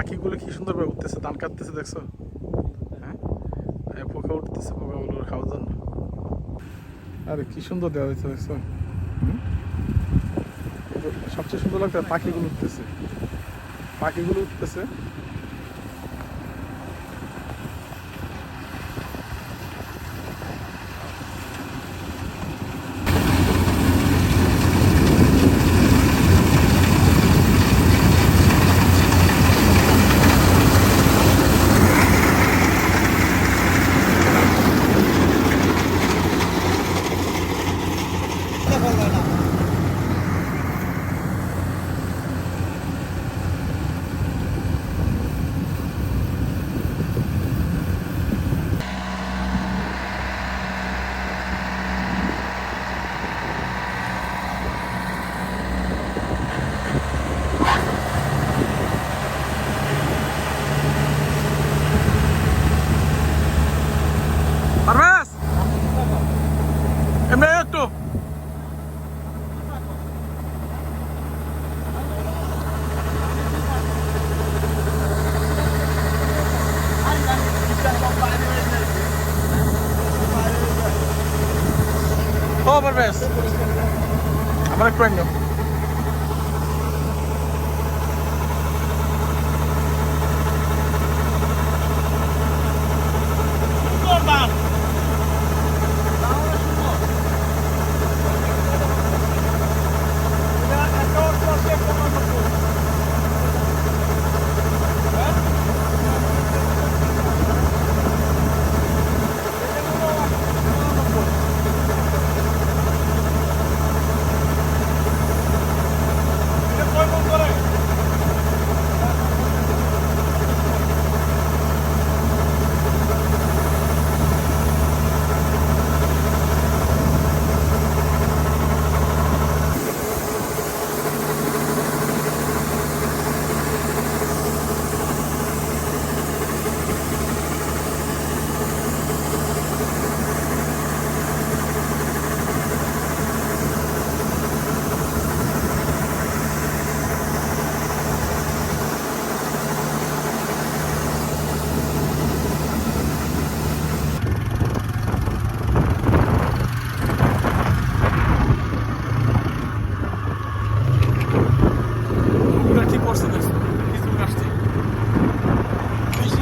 পাখিগুলো কি সুন্দরভাবে উঠতেছে? ধান কাটতেছে, দেখছ? হ্যাঁ? পোকা উঠতেছে পোকাগুলো খাওয়ার জন্য। আরে কি সুন্দর দেওয়া হয়েছে, দেখছ? সবচেয়ে সুন্দর লাগছে, পাখিগুলো উঠতেছে। পাখিগুলো উঠতেছে। ও পারভেজ আমার একটু আইন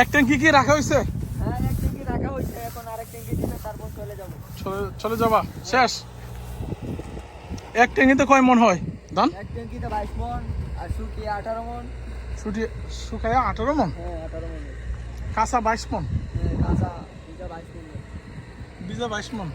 এক ট্যাঙ্কি কি রাখা হয়েছে? হ্যাঁ এক ট্যাঙ্কি রাখা হয়েছে এখন আরেক ট্যাঙ্কি দিবে তারপর চলে যাব। চলে চলে যাবা? শেষ? এক ট্যাঙ্কিতে কয় মন হয়? ধান এক ট্যাঙ্কিতে বাইশ মন আর শুকিয়ে আঠারো মন। শুটি শুকায় আঠারো মন? হ্যাঁ আঠারো মন। কাঁচা বাইশ মন? হ্যাঁ কাঁচা বিজা বাইশ মন। বিজা বাইশ মন।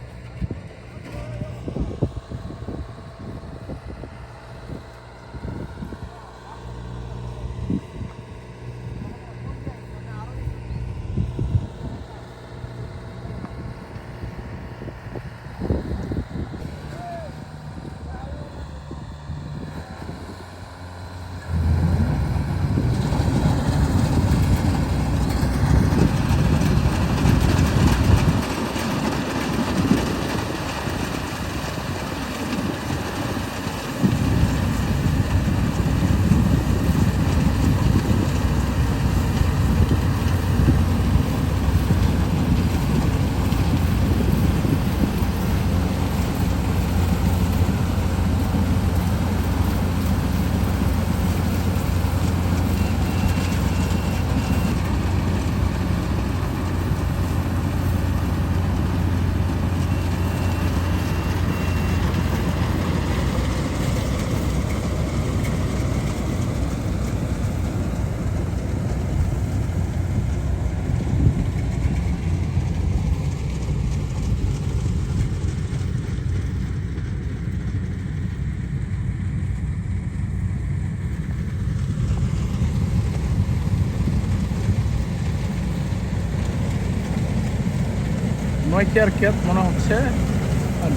নয় কেয়ার কেয়ার মনে হচ্ছে।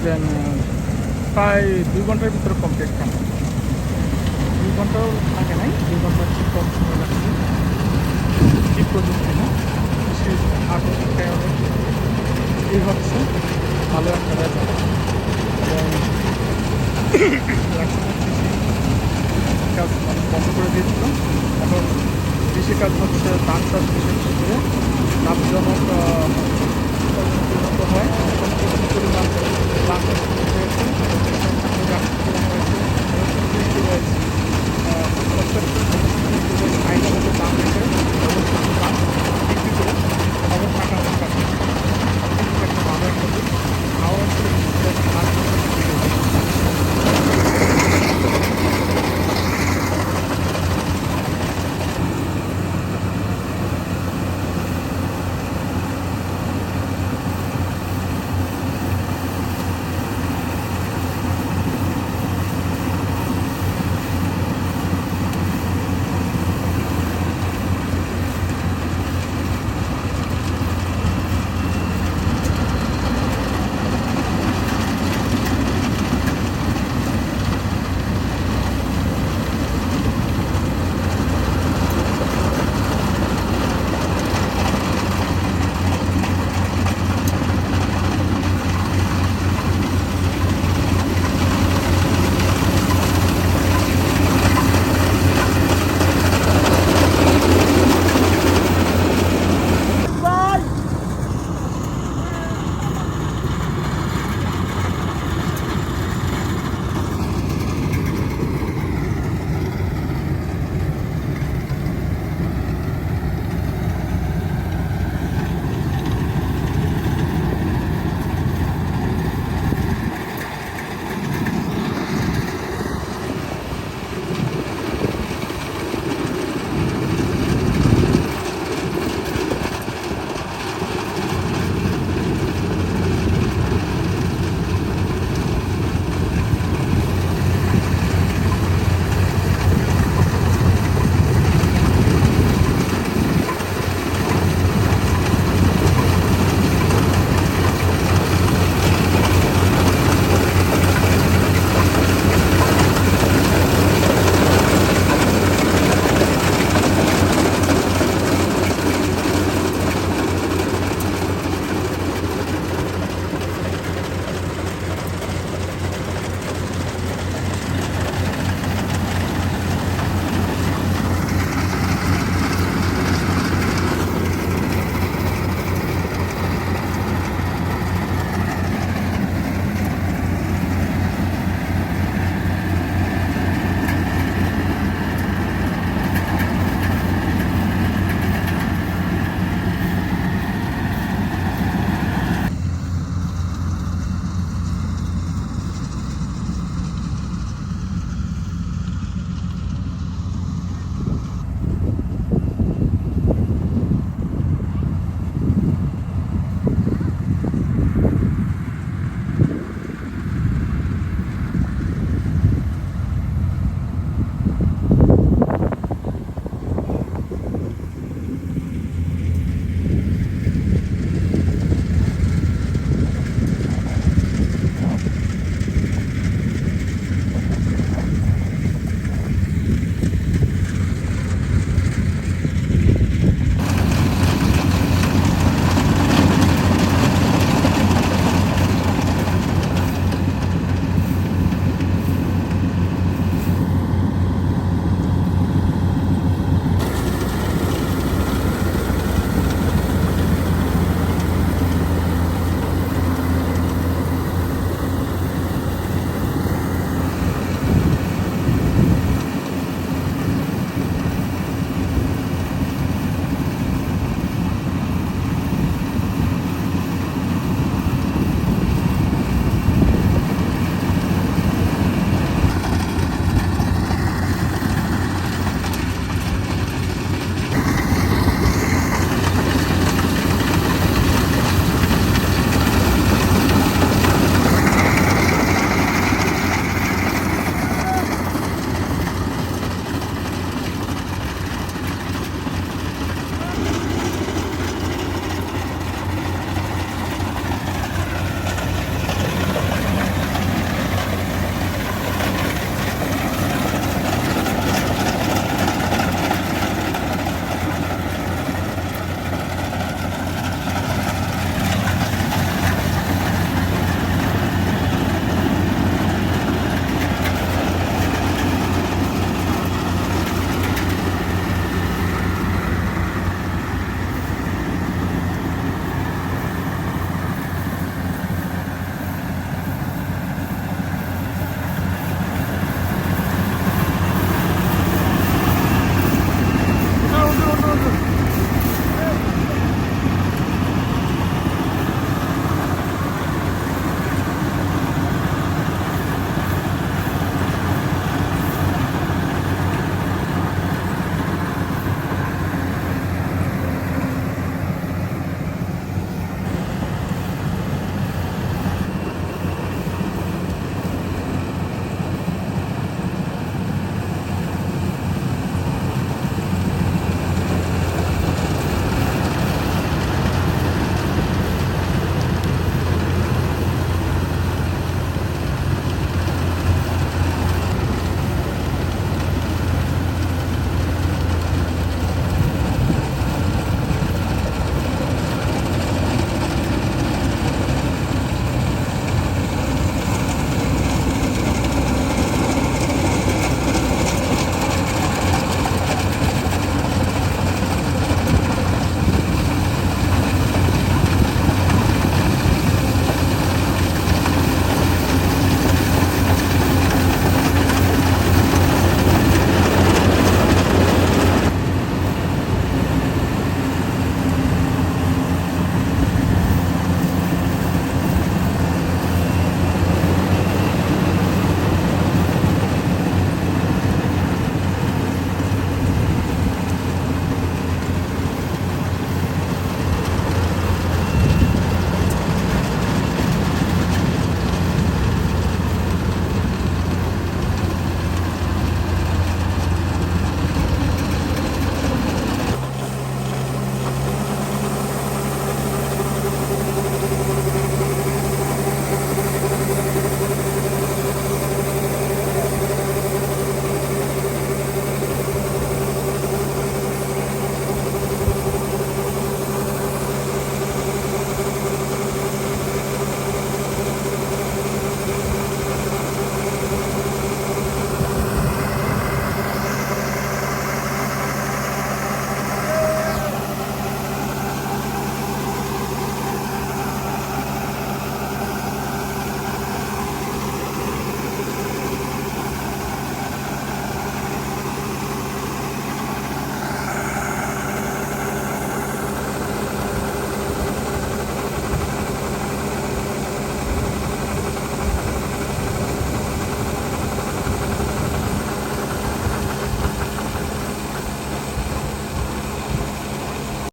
যে প্রায় দুই ঘণ্টার ভিতরে কমপ্লিট কাম দুই ঘন্টাও লাগে নাই, দুই ঘণ্টার ঠিক কম সময় লাগছে। কি প্রযুক্তি না সে আধুনিক কারণে এই হচ্ছে ভালো একটা রেজাল্ট এবং কাজ মানে বন্ধ করে দিয়েছিল এখন কৃষিকাজ হচ্ছে, ধান চাষ বিশেষ করে লাভজনক পরিণত হয় এবং প্রচুর পরিমাণ বাংলা রয়েছে Thank you.